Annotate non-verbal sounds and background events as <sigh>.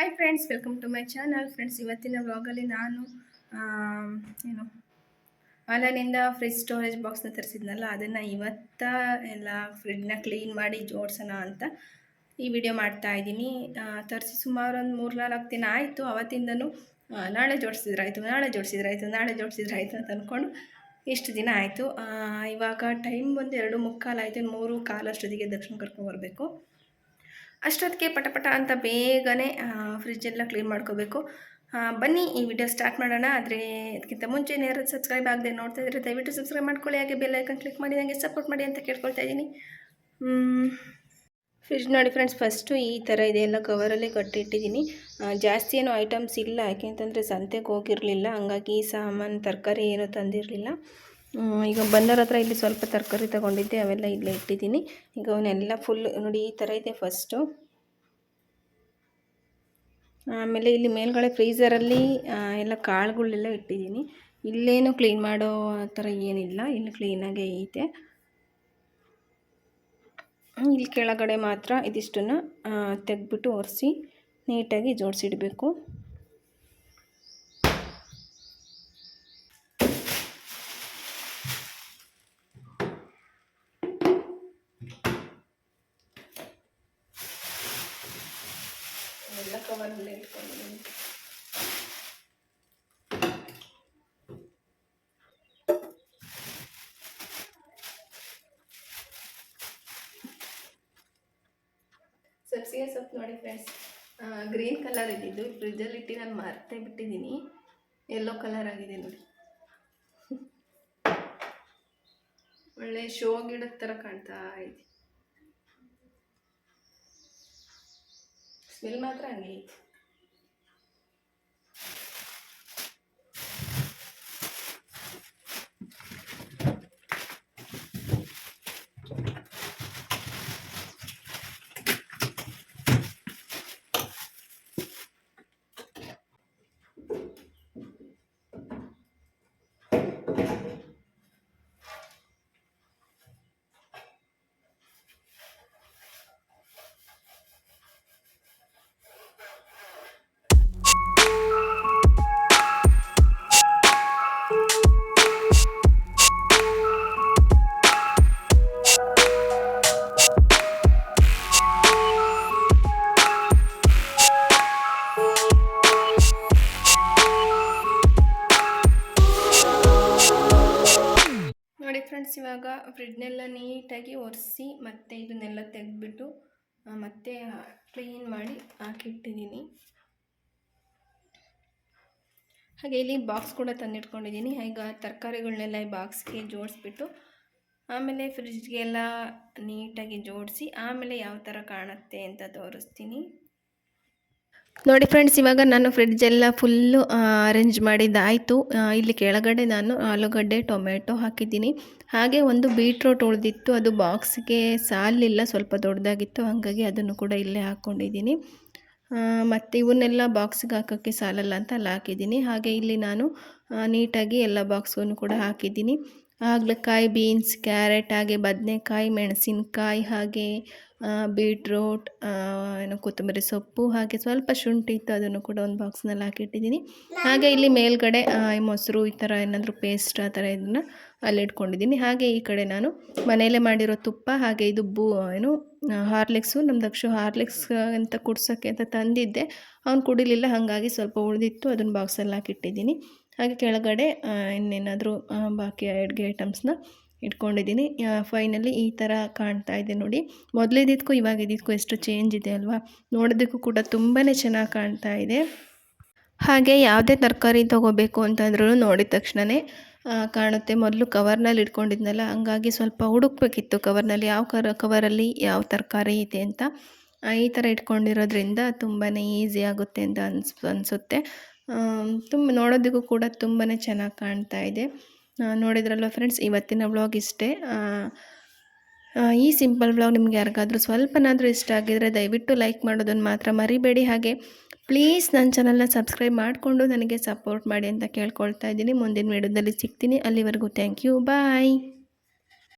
Hi friends welcome to my channel friends ಇವತ್ತಿನ ವ್ಲಾಗಲ್ಲಿ ನಾನು ಏನು ಆನ್ಲೈನಿಂದ ಫ್ರಿಜ್ ಸ್ಟೋರೇಜ್ ಬಾಕ್ಸ್ನ ತರಿಸಿದ್ನಲ್ಲ, ಅದನ್ನು ಇವತ್ತ ಎಲ್ಲ ಫ್ರಿಡ್ಜ್ನ ಕ್ಲೀನ್ ಮಾಡಿ ಜೋಡಿಸೋಣ ಅಂತ ಈ ವಿಡಿಯೋ ಮಾಡ್ತಾ ಇದ್ದೀನಿ. ತರಿಸಿ ಸುಮಾರು ಒಂದು ಮೂರು ನಾಲ್ಕು ದಿನ ಆಯಿತು, ಅವತ್ತಿಂದನೂ ನಾಳೆ ಜೋಡಿಸಿದ್ರಾಯ್ತು ನಾಳೆ ಜೋಡಿಸಿದ್ರಾಯ್ತು ನಾಳೆ ಜೋಡಿಸಿದ್ರಾಯ್ತು ಅಂತ ಅಂದ್ಕೊಂಡು ಇಷ್ಟು ದಿನ ಆಯಿತು. ಇವಾಗ ಟೈಮ್ ಬಂದು ಎರಡು ಮುಕ್ಕಾಲು ಆಯಿತು ಮೂರು ಕಾಲಷ್ಟೊತ್ತಿಗೆ ದಕ್ಷಿಣ ಕರ್ಕೊಂಬರ್ಬೇಕು ಅಷ್ಟೊತ್ತಿಗೆ ಪಟಪಟ ಅಂತ ಬೇಗನೆ ಫ್ರಿಜ್ಜೆಲ್ಲ ಕ್ಲೀನ್ ಮಾಡ್ಕೋಬೇಕು. ಬನ್ನಿ ಈ ವಿಡಿಯೋ ಸ್ಟಾರ್ಟ್ ಮಾಡೋಣ. ಆದರೆ ಅದಕ್ಕಿಂತ ಮುಂಚೆ ಯಾರು ಸಬ್ಸ್ಕ್ರೈಬ್ ಆಗದೆ ನೋಡ್ತಾ ಇದ್ದರೆ ದಯವಿಟ್ಟು ಸಬ್ಸ್ಕ್ರೈಬ್ ಮಾಡ್ಕೊಳ್ಳಿ. ಹಾಗೆ ಬೆಲ್ ಐಕನ್ ಕ್ಲಿಕ್ ಮಾಡಿ ನನಗೆ ಸಪೋರ್ಟ್ ಮಾಡಿ ಅಂತ ಕೇಳ್ಕೊಳ್ತಾ ಇದ್ದೀನಿ. ಫ್ರಿಜ್ ನೋಡಿ ಫ್ರೆಂಡ್ಸ್ ಫಸ್ಟು ಈ ಥರ ಇದೆ. ಎಲ್ಲ ಕವರಲ್ಲೇ ಕಟ್ಟಿಟ್ಟಿದ್ದೀನಿ. ಜಾಸ್ತಿ ಏನೂ ಐಟಮ್ಸ್ ಇಲ್ಲ. ಯಾಕೆ ಅಂತಂದರೆ ಸಂತೆಗೆ ಹೋಗಿರಲಿಲ್ಲ. ಹಂಗಾಗಿ ಸಾಮಾನು, ತರಕಾರಿ ಏನೂ ತಂದಿರಲಿಲ್ಲ. ಈಗ ಬಂದವ್ರ ಹತ್ರ ಇಲ್ಲಿ ಸ್ವಲ್ಪ ತರಕಾರಿ ತೊಗೊಂಡಿದ್ದೆ, ಅವೆಲ್ಲ ಇಲ್ಲೇ ಇಟ್ಟಿದ್ದೀನಿ. ಈಗ ಅವನ್ನೆಲ್ಲ ಫುಲ್ ನೋಡಿ ಈ ಥರ ಇದೆ ಫಸ್ಟು ಆಮೇಲೆ ಇಲ್ಲಿ ಮೇಲ್ಗಡೆ ಫ್ರೀಝರಲ್ಲಿ ಎಲ್ಲ ಕಾಳುಗಳೆಲ್ಲ ಇಟ್ಟಿದ್ದೀನಿ. ಇಲ್ಲೇನು ಕ್ಲೀನ್ ಮಾಡೋ ಥರ ಏನಿಲ್ಲ, ಇಲ್ಲಿ ಕ್ಲೀನಾಗೇ ಐತೆ. ಇಲ್ಲಿ ಕೆಳಗಡೆ ಮಾತ್ರ ಇದಿಷ್ಟನ್ನು ತೆಗೆದ್ಬಿಟ್ಟು ಒರೆಸಿ, ನೀಟಾಗಿ ಜೋಡಿಸಿಡಬೇಕು ಎಲ್ಲ ಕವರಲ್ಲೇ ಇಟ್ಕೊಂಡಿದ್ದೀನಿ ಸಬ್ಸಿಗೆ ಸೊಪ್ಪು ನೋಡಿ ಫ್ರೆಂಡ್ಸ್ ಗ್ರೀನ್ ಕಲರ್ ಇದ್ದಿದ್ದು. ಫ್ರಿಜ್ಜಲ್ಲಿ ಇಟ್ಟು ನಾನು ಮರ್ತೇ ಬಿಟ್ಟಿದ್ದೀನಿ. ಎಲ್ಲೋ ಕಲರ್ ಆಗಿದೆ ನೋಡಿ. <laughs> ಒಳ್ಳೆ ಶೋ ಗಿಡದ ಥರ ಕಾಣ್ತಾ ಇದೆ. ಸ್ಮೆಲ್ ಮಾತ್ರ ಹಂಗೆ ಫ್ರೆಂಡ್ಸ್ ಇವಾಗ ಫ್ರಿಡ್ಜ್ನೆಲ್ಲ ನೀಟಾಗಿ ಒರೆಸಿ ಮತ್ತೆ ಇದನ್ನೆಲ್ಲ ತೆಗೆದ್ಬಿಟ್ಟು ಮತ್ತೆ ಕ್ಲೀನ್ ಮಾಡಿ ಹಾಕಿಟ್ಟಿದ್ದೀನಿ. ಹಾಗೆ ಇಲ್ಲಿ ಬಾಕ್ಸ್ ಕೂಡ ತಂದಿಟ್ಕೊಂಡಿದ್ದೀನಿ. ಈಗ ತರಕಾರಿಗಳನ್ನೆಲ್ಲ ಈ ಬಾಕ್ಸ್ಗೆ ಜೋಡಿಸ್ಬಿಟ್ಟು, ಆಮೇಲೆ ಫ್ರಿಜ್ಗೆಲ್ಲ ನೀಟಾಗಿ ಜೋಡಿಸಿ, ಆಮೇಲೆ ಯಾವ ಥರ ಕಾಣುತ್ತೆ ಅಂತ ತೋರಿಸ್ತೀನಿ. ನೋಡಿ ಫ್ರೆಂಡ್ಸ್ ಇವಾಗ ನಾನು ಫ್ರಿಡ್ಜೆಲ್ಲ ಫುಲ್ಲು ಅರೇಂಜ್ ಮಾಡಿದ್ದಾಯಿತು ಇಲ್ಲಿ ಕೆಳಗಡೆ ನಾನು ಆಲೂಗಡ್ಡೆ ಟೊಮೆಟೊ ಹಾಕಿದ್ದೀನಿ. ಹಾಗೆ ಒಂದು ಬೀಟ್ರೋಟ್ ಉಳಿದಿತ್ತು. ಅದು ಬಾಕ್ಸ್ಗೆ ಸಾಲಿಲ್ಲ, ಸ್ವಲ್ಪ ದೊಡ್ಡದಾಗಿತ್ತು. ಹಾಗಾಗಿ ಅದನ್ನು ಕೂಡ ಇಲ್ಲೇ ಹಾಕ್ಕೊಂಡಿದ್ದೀನಿ ಮತ್ತು ಇವನ್ನೆಲ್ಲ ಬಾಕ್ಸ್ಗೆ ಹಾಕೋಕ್ಕೆ ಸಾಲಲ್ಲ ಅಂತ ಅಲ್ಲಿ ಹಾಕಿದ್ದೀನಿ. ಹಾಗೆ ಇಲ್ಲಿ ನಾನು ನೀಟಾಗಿ ಎಲ್ಲ ಬಾಕ್ಸ್ಗೂ ಕೂಡ ಹಾಕಿದ್ದೀನಿ. ಹಾಗಲಕಾಯಿ ಬೀನ್ಸ್, ಕ್ಯಾರೆಟ್ ಹಾಗೆ ಬದನೆಕಾಯಿ, ಮೆಣಸಿನಕಾಯಿ ಹಾಗೆ ಬೀಟ್ರೋಟ್ ಏನು ಕೊತ್ತಂಬರಿ ಸೊಪ್ಪು ಹಾಗೆ ಸ್ವಲ್ಪ ಶುಂಠಿ ಇತ್ತು ಅದನ್ನು ಕೂಡ ಒಂದು ಬಾಕ್ಸ್ನಲ್ಲಿ ಹಾಕಿಟ್ಟಿದ್ದೀನಿ. ಹಾಗೆ ಇಲ್ಲಿ ಮೇಲ್ಗಡೆ ಮೊಸರು ಈ ಥರ ಏನಾದರೂ ಪೇಸ್ಟ್ ಆ ಥರ ಇದನ್ನು ಅಲ್ಲಿ ಇಟ್ಕೊಂಡಿದ್ದೀನಿ. ಹಾಗೆ ಈ ಕಡೆ ನಾನು ಮನೆಯಲ್ಲೇ ಮಾಡಿರೋ ತುಪ್ಪ ಹಾಗೆ ಇದು ಬೂ, ಏನು ಹಾರ್ಲಿಕ್ಸು ನಮ್ಮ ದಕ್ಷ ಹಾರ್ಲಿಕ್ಸ್ ಅಂತ ಕುಡ್ಸೋಕ್ಕೆ ಅಂತ ತಂದಿದ್ದೆ. ಅವ್ನು ಕುಡಿಲಿಲ್ಲ, ಹಾಗಾಗಿ ಸ್ವಲ್ಪ ಉಳಿದಿತ್ತು, ಅದನ್ನು ಬಾಕ್ಸಲ್ಲಿ ಹಾಕಿಟ್ಟಿದ್ದೀನಿ. ಹಾಗೆ ಕೆಳಗಡೆ ಇನ್ನೇನಾದರೂ ಬಾಕಿ ಅಡುಗೆ ಐಟಮ್ಸ್ನ ಇಟ್ಕೊಂಡಿದ್ದೀನಿ. ಫೈನಲಿ ಈ ಥರ ಕಾಣ್ತಾ ಇದೆ ನೋಡಿ. ಮೊದಲಿದ್ದಕ್ಕೂ ಇವಾಗ ಇದ್ದಿದ್ದಕ್ಕೂ ಎಷ್ಟು ಚೇಂಜ್ ಇದೆ ಅಲ್ವಾ? ನೋಡೋದಕ್ಕೂ ಕೂಡ ತುಂಬಾ ಚೆನ್ನಾಗಿ ಕಾಣ್ತಾ ಇದೆ. ಹಾಗೆ ಯಾವುದೇ ತರಕಾರಿ ತೊಗೋಬೇಕು ಅಂತಂದ್ರೂ ನೋಡಿದ ತಕ್ಷಣವೇ ಕಾಣುತ್ತೆ. ಮೊದಲು ಕವರ್ನಲ್ಲಿ ಇಟ್ಕೊಂಡಿದ್ನಲ್ಲ, ಹಂಗಾಗಿ ಸ್ವಲ್ಪ ಹುಡುಕ್ಬೇಕಿತ್ತು ಕವರ್ನಲ್ಲಿ ಯಾವ ಕರ ಕವರಲ್ಲಿ ಯಾವ ತರಕಾರಿ ಇದೆ ಅಂತ. ಈ ಥರ ಇಟ್ಕೊಂಡಿರೋದ್ರಿಂದ ತುಂಬಾ ಈಸಿ ಆಗುತ್ತೆ ಅಂತ ಅನ್ಸ್, ಅನಿಸುತ್ತೆ. ತುಂಬ ನೋಡೋದಕ್ಕೂ ಕೂಡ ತುಂಬಾ ಚೆನ್ನಾಗಿ ಕಾಣ್ತಾ ಇದೆ. ನೋಡಿದ್ರಲ್ವ ಫ್ರೆಂಡ್ಸ್ ಇವತ್ತಿನ ವ್ಲಾಗ್ ಇಷ್ಟೇ. ಈ ಸಿಂಪಲ್ ವ್ಲಾಗ್ ನಿಮ್ಗೆ ಯಾರಿಗಾದರೂ ಸ್ವಲ್ಪನಾದರೂ ಇಷ್ಟ ಆಗಿದರೆ ದಯವಿಟ್ಟು ಲೈಕ್ ಮಾಡೋದನ್ನು ಮಾತ್ರ ಮರಿಬೇಡಿ. ಹಾಗೆ ಪ್ಲೀಸ್ ನನ್ನ ಚಾನಲ್ನ ಸಬ್ಸ್ಕ್ರೈಬ್ ಮಾಡಿಕೊಂಡು ನನಗೆ ಸಪೋರ್ಟ್ ಮಾಡಿ ಅಂತ ಕೇಳ್ಕೊಳ್ತಾ ಇದ್ದೀನಿ. ಮುಂದಿನ ವಿಡಿಯೋದಲ್ಲಿ ಸಿಗ್ತೀನಿ. ಅಲ್ಲಿವರೆಗೂ ಥ್ಯಾಂಕ್ ಯು ಬಾಯ್